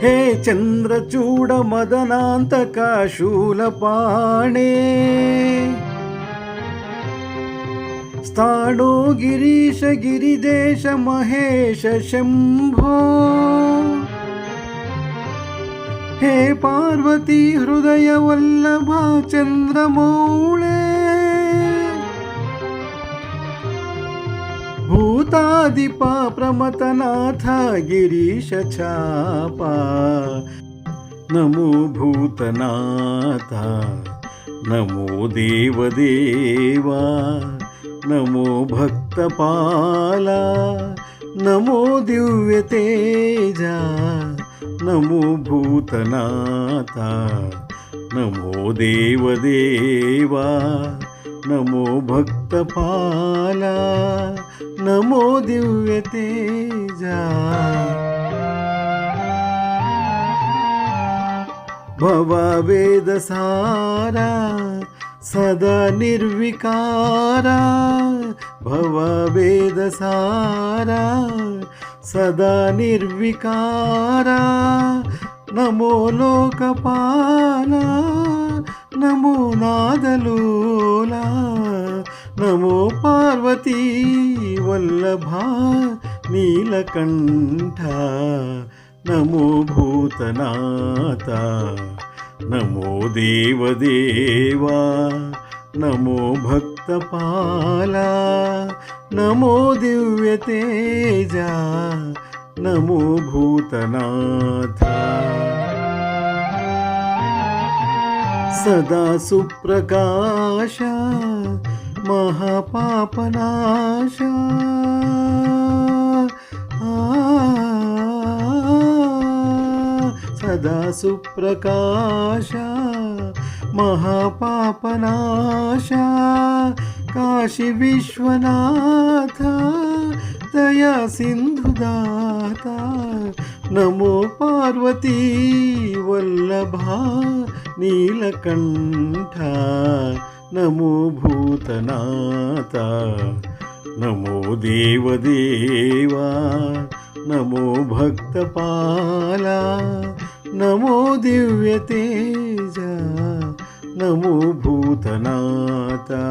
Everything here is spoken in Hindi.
ಹೇ ಚಂದ್ರಚೂಡ ಮದನಾಂತಕ ಶೂಲಪಾಣೆ ಸ್ಥಾಣೋ ಗಿರೀಶ ಗಿರಿದೇಶ ಮಹೇಶ ಶಂಭೋ. ಹೇ ಪಾರ್ವತಿ ಹೃದಯವಲ್ಲಭ ಚಂದ್ರಮೌಳೆ चन्द्रमौळे भूतादिपा प्रमतनाथ गिरीश छापा। नमो भूतनाथ नमो देवदेवा नमो भक्तपाला नमो दिव्यतेजा नमो भूतनाथा नमो देवदेवा नमो भक्तपाला నమో దివ్య తేజ. భవవేద సారా సదా నిర్వికారా. భవవేద సారా సదా నిర్వికారా. నమో లోకపాలా నమో నాదలోలా నమో పార్వతీ वल्लभा नीलकण्ठा। नमो भूतनाथा। नमो देवदेवा। नमो भक्तपाला। नमो दिव्यतेजा। नमो भूतनाथा। सदा सुप्रकाश। महापापनाश। सदा सुप्रकाश। महापापनाश। काशी विश्वनाथ। दया सिन्धुदाता। नमो पार्वती वल्लभा नीलकण्ठा। नमो भूतनाथा नमो देवदेवा नमो भक्तपाला नमो दिव्यतेजा नमो भूतनाथा